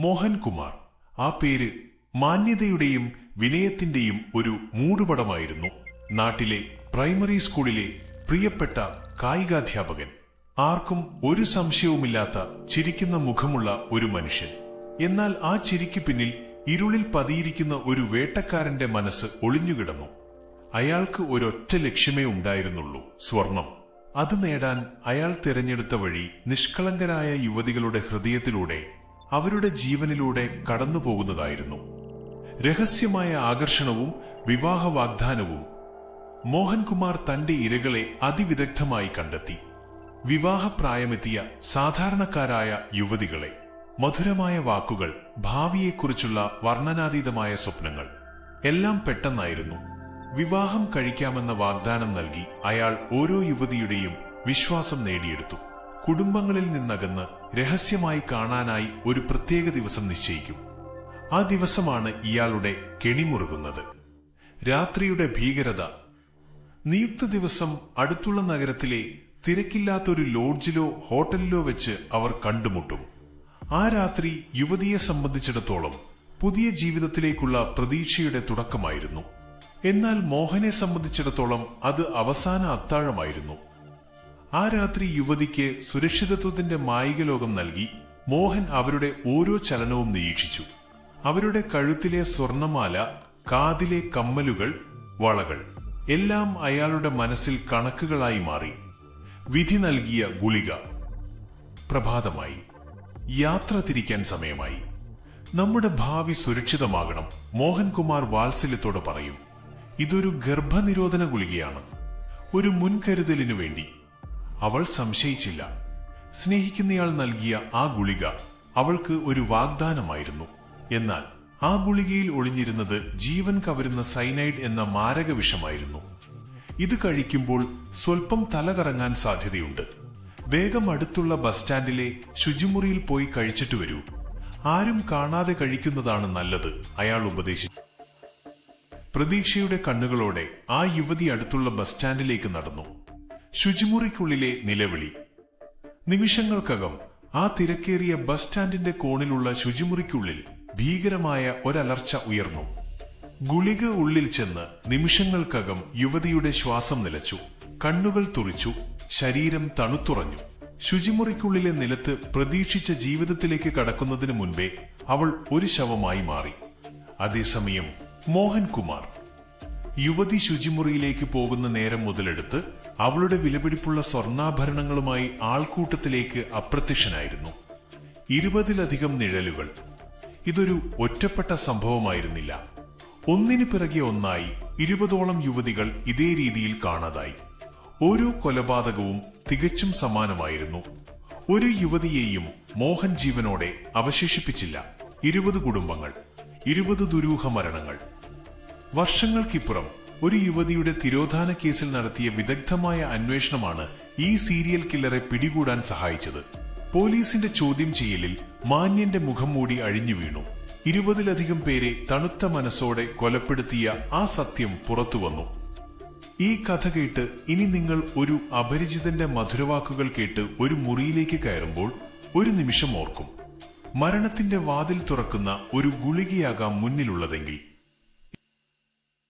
മോഹൻകുമാർ. ആ പേര് മാന്യതയുടെയും വിനയത്തിന്റെയും ഒരു മൂടുപടമായിരുന്നു. നാട്ടിലെ പ്രൈമറി സ്കൂളിലെ പ്രിയപ്പെട്ട കായികാധ്യാപകൻ. ആർക്കും ഒരു സംശയവുമില്ലാത്ത ചിരിക്കുന്ന മുഖമുള്ള ഒരു മനുഷ്യൻ. എന്നാൽ ആ ചിരിക്ക് പിന്നിൽ ഇരുളിൽ പതിയിരിക്കുന്ന ഒരു വേട്ടക്കാരന്റെ മനസ്സ് ഒളിഞ്ഞുകിടന്നു. അയാൾക്ക് ഒരൊറ്റ ലക്ഷ്യമേ ഉണ്ടായിരുന്നുള്ളൂ സ്വർണം. അത് നേടാൻ അയാൾ തിരഞ്ഞെടുത്ത വഴി നിഷ്കളങ്കരായ യുവതികളുടെ ഹൃദയത്തിലൂടെ അവരുടെ ജീവനിലൂടെ കടന്നുപോകുന്നതായിരുന്നു. രഹസ്യമായ ആകർഷണവും വിവാഹ വാഗ്ദാനവും മോഹൻകുമാർ തന്റെ ഇരകളെ അതിവിദഗ്ധമായി കണ്ടെത്തി. വിവാഹപ്രായമെത്തിയ സാധാരണക്കാരായ യുവതികളെ മധുരമായ വാക്കുകൾ ഭാവിയെക്കുറിച്ചുള്ള വർണനാതീതമായ സ്വപ്നങ്ങൾ എല്ലാം പെട്ടെന്നായിരുന്നു. വിവാഹം കഴിക്കാമെന്ന വാഗ്ദാനം നൽകി അയാൾ ഓരോ യുവതിയുടെയും വിശ്വാസം നേടിയെടുത്തു. കുടുംബങ്ങളിൽ നിന്നകന്ന് രഹസ്യമായി കാണാനായി ഒരു പ്രത്യേക ദിവസം നിശ്ചയിക്കും. ആ ദിവസമാണ് ഇയാളുടെ കെണിമുറുകുന്നത്. രാത്രിയുടെ ഭീകരത. നിയുക്ത ദിവസം അടുത്തുള്ള നഗരത്തിലെ തിരക്കില്ലാത്തൊരു ലോഡ്ജിലോ ഹോട്ടലിലോ വെച്ച് അവർ കണ്ടുമുട്ടും. ആ രാത്രി യുവതിയെ സംബന്ധിച്ചിടത്തോളം പുതിയ ജീവിതത്തിലേക്കുള്ള പ്രതീക്ഷയുടെ തുടക്കമായിരുന്നു. എന്നാൽ മോഹനെ സംബന്ധിച്ചിടത്തോളം അത് അവസാന അത്താഴമായിരുന്നു. ആ രാത്രി യുവതിക്ക് സുരക്ഷിതത്വത്തിന്റെ മായിക ലോകം നൽകി മോഹൻ അവരുടെ ഓരോ ചലനവും നിരീക്ഷിച്ചു. അവരുടെ കഴുത്തിലെ സ്വർണമാല കാതിലെ കമ്മലുകൾ വളകൾ എല്ലാം അയാളുടെ മനസ്സിൽ കണക്കുകളായി മാറി. വിധി നൽകിയ ഗുളിക. പ്രഭാതമായി. യാത്ര തിരിക്കാൻ സമയമായി. നമ്മുടെ ഭാവി സുരക്ഷിതമാകണം മോഹൻകുമാർ വാത്സല്യത്തോട് പറയും. ഇതൊരു ഗർഭനിരോധന ഗുളികയാണ്. ഒരു മുൻകരുതലിനു വേണ്ടി. അവൾ സംശയിച്ചില്ല. സ്നേഹിക്കുന്നയാൾ നൽകിയ ആ ഗുളിക അവൾക്ക് ഒരു വാഗ്ദാനമായിരുന്നു. എന്നാൽ ആ ഗുളികയിൽ ഒളിഞ്ഞിരുന്നത് ജീവൻ കവരുന്ന സൈനൈഡ് എന്ന മാരക വിഷമായിരുന്നു ഇത് കഴിക്കുമ്പോൾ സ്വൽപ്പം തലകറങ്ങാൻ സാധ്യതയുണ്ട്. വേഗം അടുത്തുള്ള ബസ് സ്റ്റാൻഡിലെ ശുചിമുറിയിൽ പോയി കഴിച്ചിട്ട് വരൂ. ആരും കാണാതെ കഴിക്കുന്നതാണ് നല്ലത് അയാൾ ഉപദേശിച്ചു. പ്രതീക്ഷയുടെ കണ്ണുകളോടെ ആ യുവതി അടുത്തുള്ള ബസ് സ്റ്റാൻഡിലേക്ക് നടന്നു. ശുചിമുറിക്കുള്ളിലെ നിലവിളി. നിമിഷങ്ങൾക്കകം ആ തിരക്കേറിയ ബസ് സ്റ്റാൻഡിന്റെ കോണിലുള്ള ശുചിമുറിക്കുള്ളിൽ ഭീകരമായ ഒരലർച്ച ഉയർന്നു. ഗുളിക ഉള്ളിൽ ചെന്ന് നിമിഷങ്ങൾക്കകം യുവതിയുടെ ശ്വാസം നിലച്ചു. കണ്ണുകൾ തുറിച്ചു. ശരീരം തണുത്തുറഞ്ഞു. ശുചിമുറിക്കുള്ളിലെ നിലത്ത് പ്രതീക്ഷിച്ച ജീവിതത്തിലേക്ക് കടക്കുന്നതിന് മുൻപേ അവൾ ഒരു ശവമായി മാറി. അതേസമയം മോഹൻകുമാർ യുവതി ശുചിമുറിയിലേക്ക് പോകുന്ന നേരം മുതലെടുത്ത് അവളുടെ വിലപിടിപ്പുള്ള സ്വർണാഭരണങ്ങളുമായി ആൾക്കൂട്ടത്തിലേക്ക് അപ്രത്യക്ഷനായിരുന്നു. ഇരുപതിലധികം നിഴലുകൾ. ഇതൊരു ഒറ്റപ്പെട്ട സംഭവമായിരുന്നില്ല. ഒന്നിനു പിറകെ ഒന്നായി ഇരുപതോളം യുവതികൾ ഇതേ രീതിയിൽ കാണാതായി. ഓരോ കൊലപാതകവും തികച്ചും സമാനമായിരുന്നു. ഒരു യുവതിയെയും മോഹൻ ജീവനോടെ അവശേഷിപ്പിച്ചില്ല. ഇരുപത് കുടുംബങ്ങൾ ഇരുപത് ദുരൂഹ മരണങ്ങൾ. വർഷങ്ങൾക്കിപ്പുറം ഒരു യുവതിയുടെ തിരോധാന കേസിൽ നടത്തിയ വിദഗ്ധമായ അന്വേഷണമാണ് ഈ സീരിയൽ കില്ലറെ പിടികൂടാൻ സഹായിച്ചത്. പോലീസിന്റെ ചോദ്യം ചെയ്യലിൽ മാന്യന്റെ മുഖം മൂടി അഴിഞ്ഞു വീണു. ഇരുപതിലധികം പേരെ തണുത്ത മനസ്സോടെ കൊലപ്പെടുത്തിയ ആ സത്യം പുറത്തുവന്നു ഈ കഥ കേട്ട് ഇനി നിങ്ങൾ ഒരു അപരിചിതന്റെ മധുരവാക്കുകൾ കേട്ട് ഒരു മുറിയിലേക്ക് കയറുമ്പോൾ ഒരു നിമിഷം ഓർക്കും. മരണത്തിന്റെ വാതിൽ തുറക്കുന്ന ഒരു ഗുളികയാകാം മുന്നിലുള്ളതെങ്കിൽ